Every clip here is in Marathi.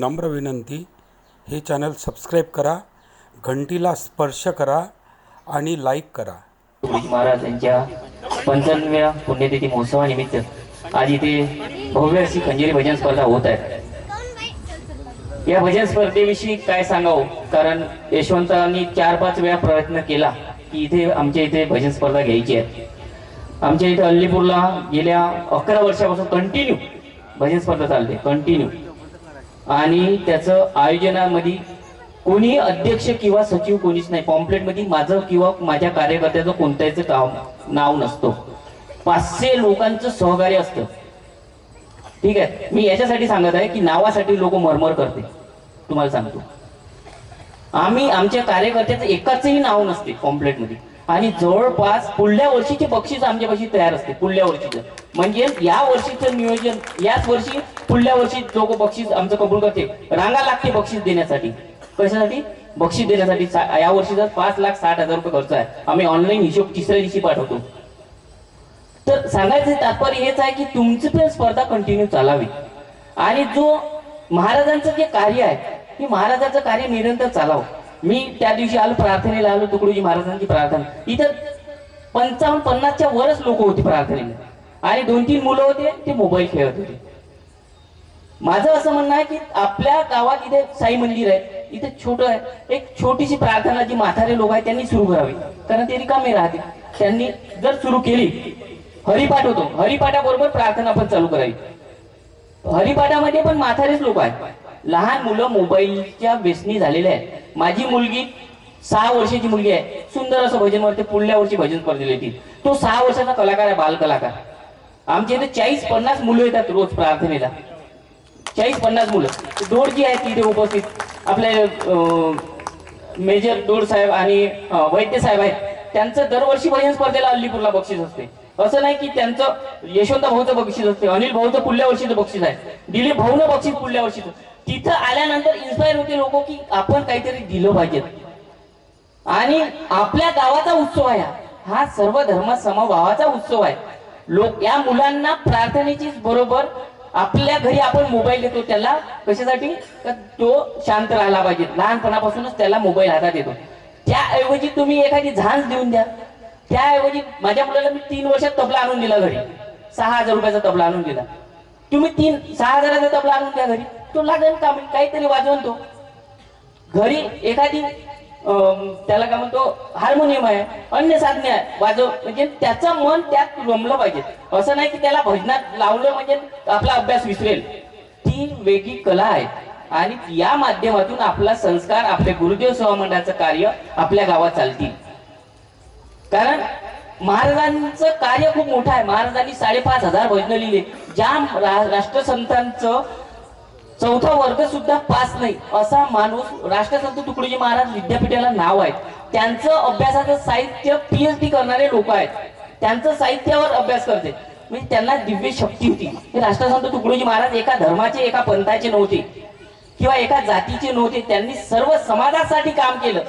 नम्र विनंती हे चॅनल सबस्क्राईब करा घंटीला स्पर्श करा आणि लाईक करा. महाराजांच्या महाराज यांच्या पुण्यतिथी महोत्सवानिमित्त आज इथे भव्य अशी खंजेरी भजन स्पर्धा होत आहे. या भजन स्पर्धेविषयी काय सांगावं? कारण यशवंतांनी चार पाच वेळा प्रयत्न केला की इथे आमच्या इथे भजन स्पर्धा घ्यायची आहे. आमच्या इथे अल्लीपूरला गेल्या अकरा वर्षापासून कंटिन्यू भजन स्पर्धा चालते कंटिन्यू आणि त्याचं आयोजनामध्ये कोणी अध्यक्ष किंवा सचिव कोणीच नाही. पॉम्पलेटमध्ये माझं किंवा माझ्या कार्यकर्त्याचं कोणत्याच नाव नसतो. पाचशे लोकांचं सहकार्य असतं. ठीक आहे? मी याच्यासाठी सांगत आहे की नावासाठी लोक मरमर करते. तुम्हाला सांगतो. आम्ही आमच्या कार्यकर्त्याचं एकाचही नाव नसते पॉम्पलेटमध्ये आणि जवळपास पुढल्या वर्षीचे बक्षीस आमच्यापाशी तयार असते पुढल्या वर्षीचं. म्हणजे या वर्षीचं नियोजन याच वर्षी पुढल्या वर्षी जो बक्षीस आमचं कबूल करते रांगा लागते बक्षीस देण्यासाठी. कशासाठी? बक्षीस देण्यासाठी या वर्षीचा पाच लाख साठ हजार रुपये खर्च आहे. आम्ही ऑनलाईन हिशोब तिसऱ्या दिवशी पाठवतो. तर सांगायचं तात्पर्य हेच आहे की तुमची पण स्पर्धा कंटिन्यू चालावी. आणि जो महाराजांचं जे कार्य आहे ते महाराजांचं कार्य निरंतर चालावं. मी त्या दिवशी आलो प्रार्थनेला आलो तुकडोजी महाराजांची प्रार्थना. इथं पंचावन्न पन्नासच्या वरच लोक होती प्रार्थनेला. आणि दोन तीन मुलं होते ते मोबाईल खेळत होते. माझं असं म्हणणं आहे की आपल्या गावात इथे साई मंदिर आहे इथे छोटं आहे. एक छोटीशी प्रार्थना जी म्हातारे लोक आहेत त्यांनी सुरू करावी. कारण ते रिकामे राहते. त्यांनी जर सुरू केली हरिपाठ होतो. हरिपाठाबरोबर प्रार्थना पण चालू करावी. हरिपाठामध्ये पण म्हातारेच लोक आहेत. लहान मुलं मोबाईलच्या व्यसनी झालेले आहेत. माझी मुलगी सहा वर्षाची मुलगी आहे. सुंदर असं भजन वरती पुढल्या वर्षी भजन स्पर्धेला येतील तो सहा वर्षाचा कलाकार आहे बाल कलाकार आमच्या इथे चाळीस पन्नास मुलं येतात रोज प्रार्थनेला. चाळीस पन्नास मुलं. दोड जी आहेत तिथे उपस्थित. आपले मेजर दोड साहेब आणि वैद्य साहेब आहेत. त्यांचं दरवर्षी भजन स्पर्धेला अल्लीपूरला बक्षीस असते. असं नाही की त्यांचं यशवंत भाऊचं बक्षीस असते. अनिल भाऊचं पुढल्या वर्षीचं बक्षीस आहे. दिलीप भाऊनं बक्षीस पुढल्या वर्षीचं. तिथं आल्यानंतर इन्स्पायर होते लोक की आपण काहीतरी दिलं पाहिजे. आणि आपल्या गावाचा उत्सव आहे हा. सर्व धर्म समभावाचा उत्सव आहे. लोक या मुलांना प्रार्थनेचीच बरोबर आपल्या घरी आपण मोबाईल देतो त्याला कशासाठी? तर तो शांत राहिला पाहिजे. लहानपणापासूनच त्याला मोबाईल हातात येतो. त्याऐवजी तुम्ही एखादी झांज देऊन द्या. त्याऐवजी माझ्या मुलाला मी तीन वर्षात तबला आणून दिला घरी. सहा हजार रुपयाचा तबला आणून दिला. तुम्ही तीन सहा हजाराचा तबला आणून द्या घरी. तो लागेल का? काहीतरी वाजवून तो घरी एखादी त्याला काय म्हणतो हार्मोनियम आहे अन्य साधने आहे वाजव. म्हणजे त्याचं मन त्यात रमलं पाहिजे. असं नाही की त्याला भजनात लावलं म्हणजे आपला अभ्यास विसरेल. ती वेगळी कला आहे आणि या माध्यमातून आपला संस्कार आपले गुरुदेव सहमंडळाचं कार्य आपल्या गावात चालतील. कारण महाराजांचं कार्य खूप मोठं आहे. महाराजांनी साडेपाच हजार भजनं लिहिले. ज्या रा- राष्ट्रसंतांचं चौथा वर्ग सुद्धा पास नाही. असा माणूस राष्ट्रसंत तुकडोजी महाराज विद्यापीठाला नाव आहे त्यांचं अभ्यासाचं साहित्य पीएचडी करणारे लोक आहेत. त्यांचं साहित्यावर अभ्यास करते. म्हणजे त्यांना दिव्य शक्ती होती. राष्ट्रसंत तुकडोजी महाराज एका धर्माचे एका पंथाचे नव्हते. किंवा एका जातीचे नव्हते. त्यांनी सर्व समाजासाठी काम केलं.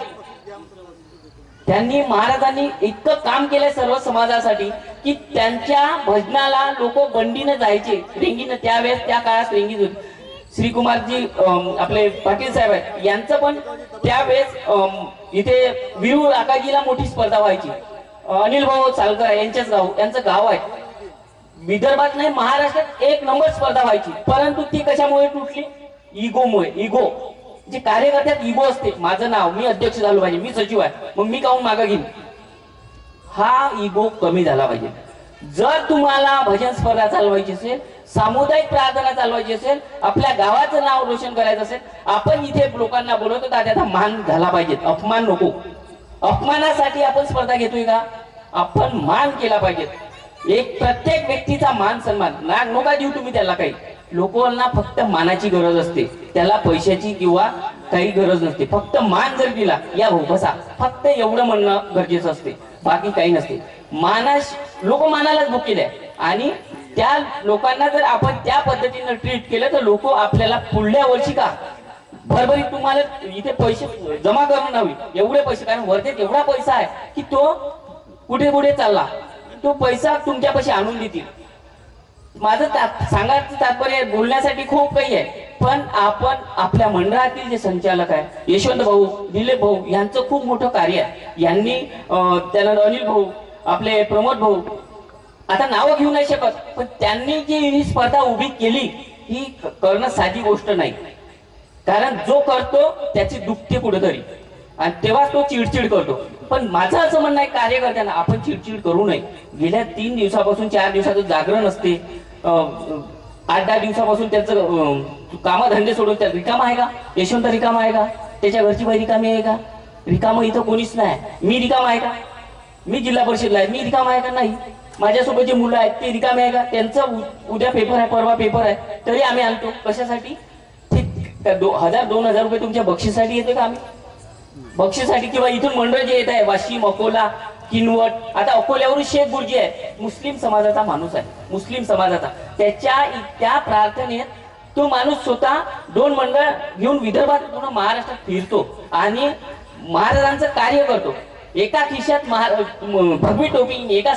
त्यांनी महाराजांनी इतकं काम केलंय सर्व समाजासाठी की त्यांच्या भजनाला लोक बंडीनं जायचे. रेंगीनं त्यावेळेस त्या काळात रेंगीत होती. श्रीकुमारजी आपले पाटील साहेब आहेत यांचं पण त्यावेळेस अं, इथे विरू आकाजीला मोठी स्पर्धा व्हायची. अनिल भाऊ सालकर यांच्याच गाव यांचं गाव आहे. विदर्भात नाही महाराष्ट्रात एक नंबर स्पर्धा व्हायची. परंतु ती कशामुळे तुटली? इगोमुळे इगो. जे कार्यकर्त्यात इगो असते माझं नाव मी अध्यक्ष झालो पाहिजे मी सचिव आहे मग मी काहून मागं घेईन? हा इगो कमी झाला पाहिजे. जर तुम्हाला भजन स्पर्धा चालवायची असेल सामुदायिक प्रार्थना चालवायची असेल आपल्या गावाचं नाव रोशन करायचं असेल आपण इथे लोकांना बोलवतो त्याचा मान झाला पाहिजे अपमान नको. अपमानासाठी आपण स्पर्धा घेतोय का? आपण मान केला पाहिजे. एक प्रत्येक व्यक्तीचा मान सन्मान. ना नका देऊ तुम्ही त्याला काही. लोकांना फक्त मानाची गरज असते. त्याला पैशाची किंवा काही गरज नसते. फक्त मान जर दिला या हो बसा. फक्त एवढं म्हणणं गरजेचं असते. बाकी काही नसते. मानास लोक मानालाच बुक आणि त्या लोकांना जर आपण त्या पद्धतीनं ट्रीट केलं तर लोक आपल्याला पुढल्या वर्षी का? भरभरी तुम्हाला इथे पैसे जमा करून हवी एवढे पैसे कारण वर्धेत एवढा पैसा आहे की तो कुठे कुठे चालला? तो पैसा तुमच्यापाशी आणून देतील. माझं सांगायचं तात्पर्य बोलण्यासाठी खूप काही आहे. पण आपण आपल्या मंडळातील जे संचालक आहे यशवंत भाऊ दिलीप भाऊ यांचं खूप मोठं कार्य आहे. यांनी त्याला अनिल भाऊ आपले प्रमोद भाऊ. आता नावं घेऊ नाही शकत पण त्यांनी जी ही स्पर्धा उभी केली ही करणं साधी गोष्ट नाही. कारण जो करतो त्याची दुखते कुठेतरी. आणि तेव्हाच तो चिडचिड करतो. पण माझं असं म्हणणं आहे कार्यकर्त्यांना आपण चिडचिड करू नये. गेल्या तीन दिवसापासून चार दिवसाचं जागरण असते. अं, आठ दहा दिवसापासून त्याचं कामधंदे सोडून त्या रिकामा आहे का? यशवंत रिकामा आहे का? त्याच्या घरची बाई रिकामी आहे का? रिकामं इथं कोणीच नाही. मी रिकामा आहे का? मी जिल्हा परिषदला आहे. मी रिकामा आहे का? नाही. माझ्यासोबत जे मुलं आहेत ते रिकामे आहे का? त्यांचा उद्या पेपर आहे परवा पेपर आहे. तरी आम्ही आणतो. कशासाठी? दो हजार दोन हजार रुपये तुमच्या बक्षीसाठी येते का आम्ही? बक्षीसाठी किंवा इथून मंडळ जे येत आहे वाशिम अकोला किनवट. आता अकोल्यावरून शेख गुरुजी आहे. मुस्लिम समाजाचा माणूस आहे. मुस्लिम समाजाचा. त्याच्या त्या प्रार्थनेत तो माणूस स्वतः दोन मंडळ घेऊन विदर्भात पूर्ण महाराष्ट्रात फिरतो आणि महाराजांचं कार्य करतो. एका खिशात भगवी टोपी एका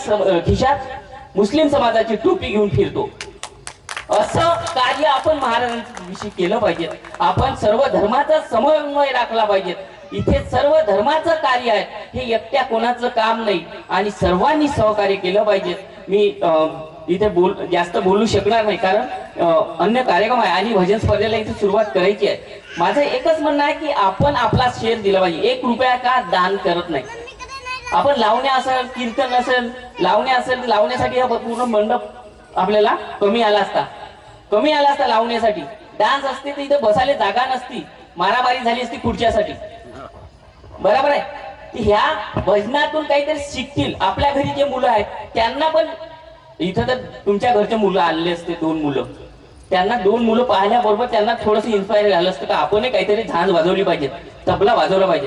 खिशात मुस्लिम समाजाची टोपी घेऊन फिरतो. असं कार्य आपण महाराजांविषयी केलं पाहिजे. आपण सर्व धर्माचा समन्वय राखला पाहिजे. इथे सर्व धर्माचं कार्य आहे. हे एकट्या कोणाचं काम नाही. आणि सर्वांनी सहकार्य केलं पाहिजे. मी अं, इथे बोल जास्त बोलू शकणार नाही. कारण अन्य कार्यक्रम आहे आणि भजन स्पर्धेला इथे सुरुवात करायची आहे. माझं एकच म्हणणं आहे की आपण आपला शेअर दिला पाहिजे. एक रुपया का दान करत नाही? आपण लावण्या असेल कीर्तन असेल लावण्या असेल तर लावण्यासाठी हा पूर्ण मंडप आपल्याला कमी आला असता. कमी आला असता लावण्यासाठी. डान्स असते तर इथे बसायला जागा नसती. मारामारी झाली असती खुर्च्यासाठी. बरोबर आहे? की ह्या भजनातून काहीतरी शिकतील. आपल्या घरी जे मुलं आहेत त्यांना पण इथं तर तुमच्या घरचे मुलं आलेले असते दोन मुलं. त्यांना दोन मुलं पाहिल्याबरोबर त्यांना थोडस इन्स्पायर झालं असतं का? आपणही काहीतरी झांज वाजवली पाहिजे तबला वाजवला पाहिजे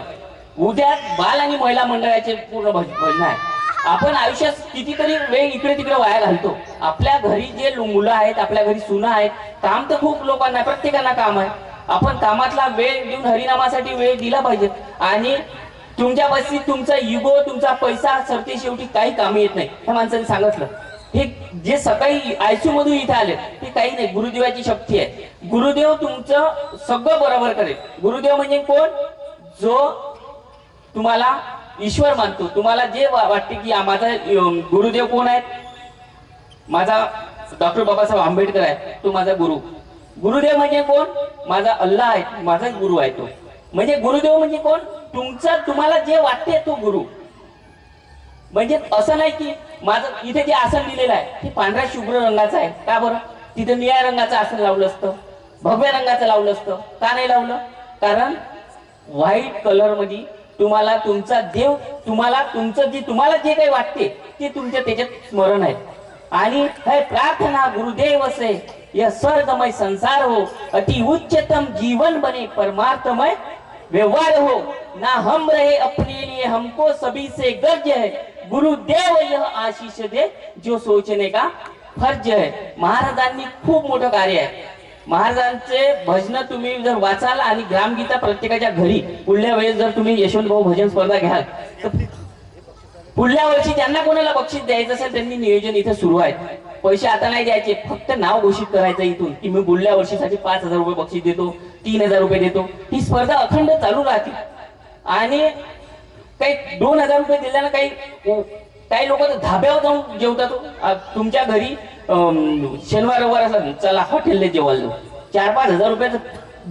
उद्या बाल आणि महिला मंडळाचे पूर्ण भजन आहे. आपण आयुष्यात कितीतरी वेळ इकडे तिकडे वाया घालतो. आपल्या घरी जे मुलं आहेत आपल्या घरी सुना आहेत काम तर खूप लोकांना प्रत्येकांना काम आहे. आपण कामातला वेळ देऊन हरिनामासाठी वेळ दिला पाहिजे. आणि तुमच्या बसीत तुमचा युगो तुमचा पैसा सरते शेवटी काही कामी येत नाही. हे माणसाने सांगितलं. हे जे सकाळी आयसीयू मधून इथे आले ते काही नाही. गुरुदेवाची शक्ती आहे. गुरुदेव तुमचं सगळं बरोबर करेल. गुरुदेव म्हणजे कोण? जो तुम्हाला ईश्वर मानतो. तुम्हाला जे वाटते की माझा गुरुदेव कोण आहेत? माझा डॉक्टर बाबासाहेब आंबेडकर आहे. तो माझा गुरु. गुरुदेव म्हणजे कोण? माझा अल्लाह आहे. माझा गुरु आहे तो. म्हणजे गुरुदेव म्हणजे कोण? तुमचा तुम्हाला जे वाटते तो गुरु. म्हणजे असं नाही की माझं इथे जे आसन दिलेलं आहे ते पांढऱ्या शुभ्र रंगाचं आहे. का बरं? तिथे निळ्या रंगाचं आसन लावलं असतं. भगव्या रंगाचं लावलं असतं. का नाही लावलं? कारण व्हाईट कलरमध्ये तुम्हाला तुमचा देव तुम्हाला तुमचं जे तुम्हाला जे काही वाटते ते तुमच्या त्याच्यात स्मरण आहे. आणि हे प्रार्थना गुरुदेव असे या स्वर्गमय संसार हो अति उच्चतम जीवन बने परमार्थमय व्यवहार हो. ना हम रहे अपने लिए हमको सभी से गर्ज है. गुरुदेव यह आशीष दे जो सोचने का फर्ज है. महाराजांनी खूप मोठं कार्य आहे. महाराजांचे भजन तुम्ही जर वाचाल आणि ग्रामगीता प्रत्येकाच्या घरी पुढल्या वेळेस जर तुम्ही यशवंत भाऊ भजन स्पर्धा घ्याल तर पुढल्या वर्षी ज्यांना कोणाला बक्षीस द्यायचं असेल त्यांनी नियोजन इथे सुरू आहे. पैसे आता नाही द्यायचे फक्त नाव घोषित करायचं इथून की मी पुढल्या वर्षीसाठी पाच हजार रुपये बक्षीस देतो तीन हजार रुपये देतो. ही स्पर्धा अखंड चालू राहते. आणि काही दोन हजार रुपये दिल्यानं काही काही लोक धाब्यावर जाऊन जेवतात हो. तुमच्या घरी शनिवार रविवार असला चला हॉटेलला जेवायला जाऊ. चार पाच हजार रुपयाचं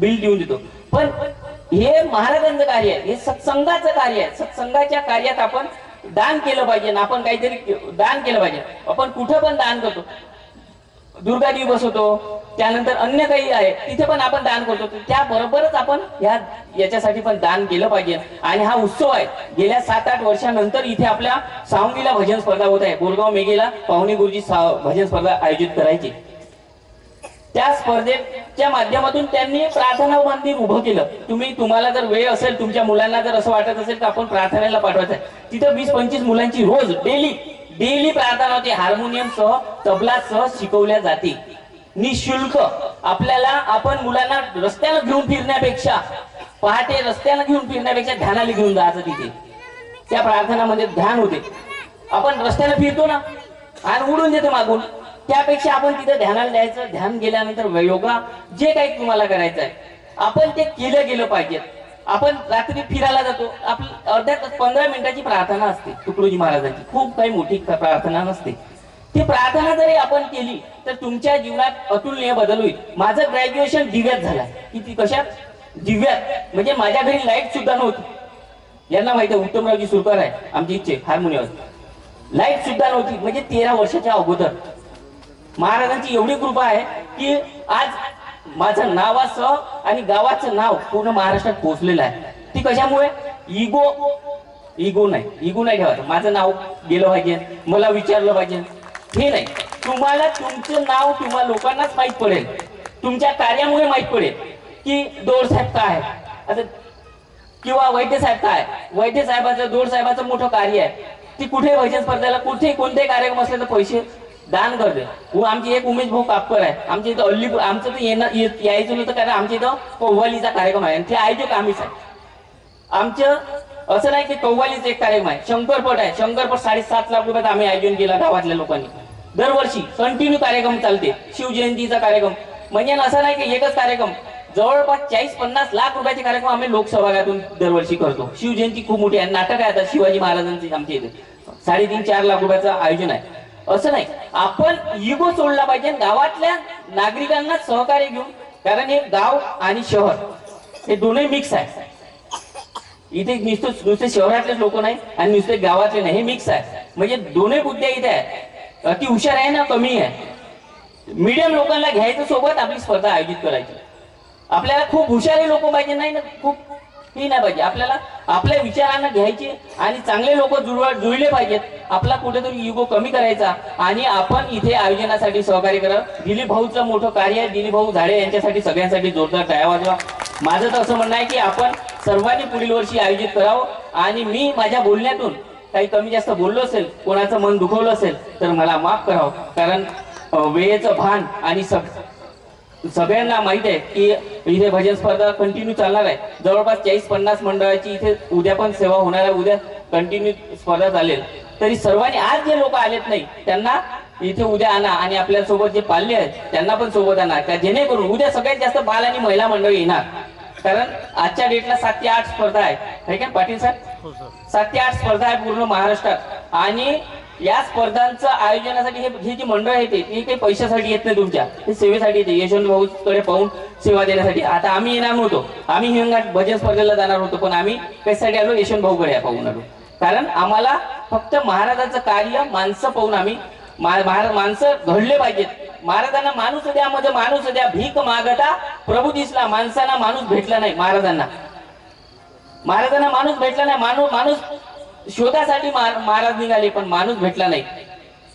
बिल देऊन देतो. पण हे महाराजांचं कार्य आहे हे सत्संगाचं कार्य आहे. सत्संगाच्या कार्यात आपण दान केलं पाहिजे आपण काहीतरी दान केलं पाहिजे. आपण कुठं पण दान करतो. दुर्गादेवी बसवतो. त्यानंतर अन्य काही आहे तिथे पण आपण दान करतो. त्याबरोबरच आपण ह्या याच्यासाठी पण दान केलं पाहिजे. आणि हा उत्सव आहे गेल्या सात आठ वर्षानंतर इथे आपल्या सावंगीला भजन स्पर्धा होत आहे. बोरगाव मेघेला पाहुणे गुरुजी भजन स्पर्धा आयोजित करायची. त्या स्पर्धेच्या माध्यमातून त्यांनी प्रार्थना मंदिर उभं केलं. तुम्ही तुम्हाला जर वेळ असेल तुमच्या मुलांना जर असं वाटत असेल तर आपण प्रार्थनेला पाठवायचं आहे तिथं वीस पंचवीस मुलांची रोज डेली डेली प्रार्थना होते हार्मोनियम सह तबला सह शिकवल्या जाते. निशुल्क आपल्याला आपण मुलांना रस्त्याला घेऊन फिरण्यापेक्षा पहाटे रस्त्याला घेऊन फिरण्यापेक्षा ध्यानाला घेऊन जायचं तिथे. त्या प्रार्थनामध्ये ध्यान होते. आपण रस्त्याला फिरतो ना आणि उडून देतो मागून. त्यापेक्षा आपण तिथे ध्यानाला द्यायचं ध्यान गेल्यानंतर योगा जे काही तुम्हाला करायचं आहे आपण ते केलं गेलं पाहिजे आपण रात्री फिरायला जातो. आपली अर्ध्या पंधरा मिनिटाची प्रार्थना असते तुकडोजी महाराजांची. खूप काही मोठी प्रार्थना नसते. ती प्रार्थना जरी आपण केली तर तुमच्या जीवनात अतुलनीय बदल होईल. माझं ग्रॅज्युएशन दिव्यात झालं. किती कशात? दिव्यात. म्हणजे माझ्या घरी लाइट सुद्धा नव्हती. यांना माहिती आहे उत्तमरावजी सुरकर आहे आमची इच्छे हार्मोनियम लाइट सुद्धा नव्हती. म्हणजे तेरा वर्षाच्या अगोदर. महाराजांची एवढी कृपा आहे की आज माझं नावाचं आणि गावाचं नाव पूर्ण महाराष्ट्रात पोहोचलेलं आहे. ती कशामुळे? इगो इगो नाही. इगो नाही ठेवायचं. माझं नाव गेलं पाहिजे. मला विचारलं पाहिजे. हे नाही. तुम्हाला तुमचं नाव तुम्हा लोकांनाच माहीत पडेल. तुमच्या कार्यामुळे माहीत पडेल. की दोर साहेब काय आहे. आता किंवा वैद्य साहेब काय वैद्य साहेबाचं दोर साहेबाचं मोठं कार्य आहे. ती कुठे भजन स्पर्धेला कुठे कोणतेही कार्यक्रम असले तर पैसे दान करते आमची एक उमेश भाऊ कापकर आहे. आमच्या इथं अल्ली आमचं तर येणं यायचं नव्हतं कारण आमच्या इथं कव्वालीचा कार्यक्रम आहे. आणि ते आयोजक आम्हीच आहे. आमचं असं नाही की कव्वालीचा एक कार्यक्रम आहे. शंकरपट आहे. शंकरपट साडेसात लाख रुपयात आम्ही आयोजन केला गावातल्या लोकांनी. दरवर्षी कंटिन्यू कार्यक्रम चालते. शिवजयंतीचा कार्यक्रम. म्हणजे असं नाही की एकच कार्यक्रम. जवळपास चाळीस पन्नास लाख रुपयाचे कार्यक्रम आम्ही लोकसभागातून दरवर्षी करतो. शिवजयंती खूप मोठी आहे. नाटक आहे आता शिवाजी महाराजांचे आमच्या इथे. साडेतीन चार लाख रुपयाचं आयोजन आहे. असं नाही. आपण इगो सोडला पाहिजे गावातल्या नागरिकांना सहकार्य घेऊन. कारण हे गाव आणि शहर हे दोन्ही मिक्स आहे. इथे नुसतं नुसते शहरातलेच लोक नाही आणि नुसते गावातले नाही. हे मिक्स आहे. म्हणजे दोन्ही बुद्ध्या इथे आहे अति हुशार आहे ना कमी आहे. मीडियम लोकांना घ्यायचं सोबत आपली स्पर्धा आयोजित करायची. आपल्याला खूप हुशारी लोक पाहिजे नाही ना खूप ही नाही पाहिजे. आपल्याला आपल्या विचारांना घ्यायचे आणि चांगले लोक जुळवा जुळले पाहिजेत. आपला कुठेतरी युगो कमी करायचा आणि आपण इथे आयोजनासाठी सहकार्य करा. दिलीप भाऊचं मोठं कार्य आहे. दिलीप भाऊ झाडे यांच्यासाठी सगळ्यांसाठी जोरदार टाळ्या वाजवा. माझं तर असं म्हणणं आहे की आपण सर्वांनी पुढील वर्षी आयोजित करावं आणि मी माझ्या बोलण्यातून काही कमी जास्त बोललो असेल कोणाचं मन दुखवलं असेल तर मला माफ करावं. कारण वेळेचं भान आणि सग सगळ्यांना माहीत आहे की इथे भजन स्पर्धा कंटिन्यू चालणार आहे. जवळपास चाळीस पन्नास मंडळाची इथे उद्या पण सेवा होणार आहे. उद्या कंटिन्यू स्पर्धा चालेल. तरी सर्वांनी आज जे लोक आलेत नाही त्यांना इथे उद्या आणा आणि आपल्यासोबत जे पाल्य आहेत त्यांना पण सोबत आणा. का जेणेकरून उद्या सगळ्यात जास्त बाल आणि महिला मंडळ येणार. कारण आजच्या डेटला सात ते आठ स्पर्धा आहे. का पाटील साहेब? हो, सात ते आठ स्पर्धा आहे पूर्ण महाराष्ट्रात. आणि या स्पर्धांचं आयोजनासाठी हे जी मंडळ आहे ते काही पैशासाठी येत नाही तुमच्या. ते सेवेसाठी येते. यशवंत भाऊ कडे पाहून सेवा देण्यासाठी. आता आम्ही येणार नव्हतो. आम्ही हिंगाट भजन स्पर्धेला जाणार होतो पण आम्ही कशासाठी आलो? यशवंत भाऊ कडे पाहून आलो. कारण आम्हाला फक्त महाराजांचं कार्य माणसं पाहून आम्ही माणसं घडले पाहिजेत. महाराजांना माणूस द्या म्हणजे माणूस द्या. भीक मागता प्रभू दिसला माणसांना माणूस भेटला नाही महाराजांना. महाराजांना माणूस भेटला नाही. माणूस माणूस शोधासाठी महाराज निघाले पण माणूस भेटला नाही.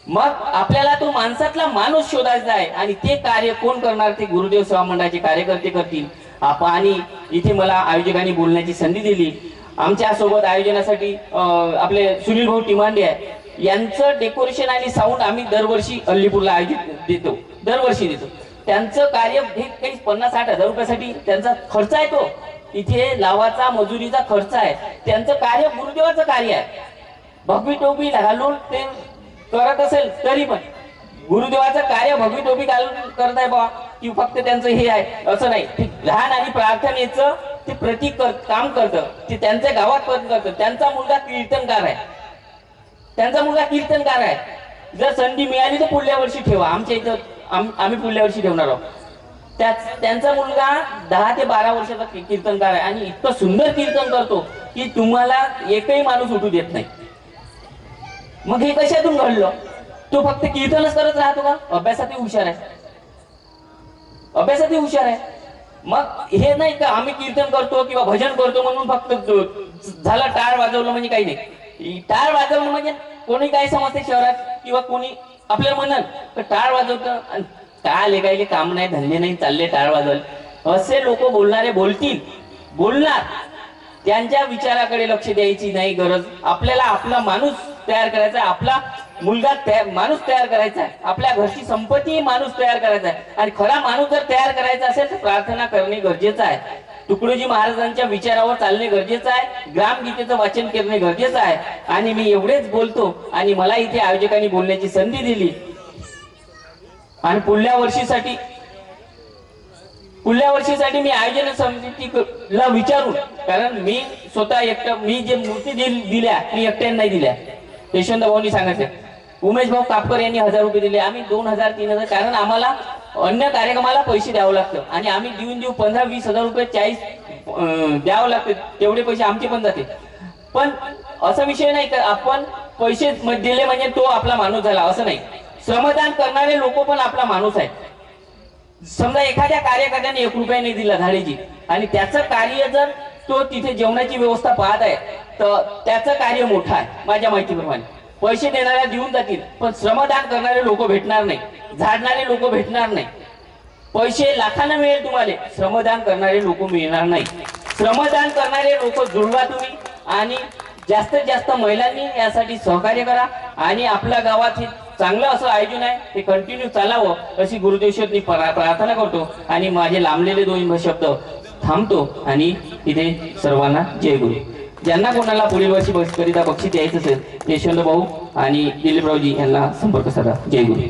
मग आपल्याला तो माणसातला माणूस शोधायचा आहे. आणि ते कार्य कोण करणार? ते गुरुदेव सेवा मंडळाचे कार्यकर्ते करतील. आप आणि इथे मला आयोजकांनी बोलण्याची संधी दिली. आमच्यासोबत आयोजनासाठी आपले सुनील भाऊ टिमांडे आहे यांचं डेकोरेशन आणि साऊंड आम्ही दरवर्षी अल्लीपूरला आयोजित देतो. दरवर्षी देतो. त्यांचं कार्य हे काही पन्नास साठ हजार रुपयासाठी त्यांचा खर्च आहे तो. इथे लावाचा मजुरीचा खर्च आहे. त्यांचं कार्य गुरुदेवाचं कार्य आहे. भगवी टोपी घालून ते करत असेल तरी पण. गुरुदेवाचं कार्य भगवी टोपी घालून करत आहे बा की फक्त त्यांचं हे आहे असं नाही. ते आणि प्रार्थनेचं ते प्रतीक कर काम करतं. ते त्यांच्या गावात पण करतं. त्यांचा मुलगा कीर्तनकार आहे. त्यांचा मुलगा कीर्तनकार आहे. जर संधी मिळाली तर पुढल्या वर्षी ठेवा. आमच्या इथं आम्ही पुढल्या वर्षी ठेवणार आहोत. त्यांचा मुलगा दहा ते बारा वर्षाचा कीर्तनकार आहे. आणि इतकं सुंदर कीर्तन करतो की तुम्हाला एकही माणूस उठू देत नाही. मग हे कशातून घडलं? तो फक्त कीर्तनच करत राहतो का? अभ्यासातही हुशार आहे. अभ्यासातही हुशार आहे. मग हे नाही का आम्ही कीर्तन करतो किंवा भजन करतो म्हणून फक्त झालं टाळ वाजवलं म्हणजे काही नाही. टाळ वाजवणं म्हणजे कोणी काय समजते शहरात? किंवा कोणी आपल्याला म्हणाल तर टाळ वाजवतं आणि टाळ काही काम नाही धंदे नाही चालले टाळ वाजवले असे लोक बोलणारे बोलतील. बोलणार. त्यांच्या विचाराकडे लक्ष द्यायची नाही गरज. आपल्याला आपला माणूस तयार करायचा आहे. आपला मुलगा माणूस तयार करायचा आहे. आपल्या घरची संपत्ती माणूस तयार करायचा आहे. आणि खरा माणूस जर तयार करायचा असेल तर प्रार्थना करणे गरजेचं आहे. तुकडोजी महाराजांच्या विचारावर चालणे गरजेचं आहे. ग्रामगीतेचं वाचन करणे गरजेचं आहे. आणि मी एवढेच बोलतो. आणि मला इथे आयोजकांनी बोलण्याची संधी दिली. आणि पुढल्या वर्षीसाठी पुढल्या वर्षीसाठी मी आयोजन समितीला विचारून कारण मी स्वतः एकटं मी जे मूर्ती दिल्या मी एकट्याने नाही दिल्या. यशवंत भाऊनी सांगितलं. उमेश भाऊ कापकर यांनी हजार रुपये दिले. आम्ही दोन हजार तीन हजार कारण आम्हाला अन्य कार्यक्रमाला पैसे द्यावं लागतं. आणि आम्ही देऊन देऊ पंधरा वीस हजार रुपये चाळीस द्यावं लागते. तेवढे पैसे आमचे पण जाते. पण असा विषय नाही का आपण पैसे दिले म्हणजे तो आपला माणूस झाला असं नाही. श्रमदान करणारे लोक पण आपला माणूस आहे समजा एखाद्या कार्यकर्त्याने एक रुपया नाही दिला झाडेची आणि त्याचं कार्य जर तो तिथे जेवणाची व्यवस्था पाहत आहे तर त्याचं कार्य मोठं आहे माझ्या माहितीप्रमाणे. पैसे देणाऱ्या देऊन जातील पण श्रमदान करणारे लोक भेटणार नाही झाडणारे लोक भेटणार नाही. पैसे लाखांना मिळेल तुम्हाला श्रमदान करणारे लोक मिळणार नाही. श्रमदान करणारे लोक जुळवा तुम्ही आणि जास्तीत जास्त महिलांनी यासाठी सहकार्य करा आणि आपल्या गावात हे चांगलं असं आयोजन आहे ते कंटिन्यू चालावं अशी गुरुदेवशरनी प्रार्थना करतो. आणि माझे लांबलेले दोन शब्द थांबतो आणि इथे सर्वांना जय गुरु. ज्यांना कोणाला पुढील वर्षी करिता बक्षीस द्यायचं असेल यशवंत भाऊ आणि दिलीपरावजी यांना संपर्क साधा. जय गुरु.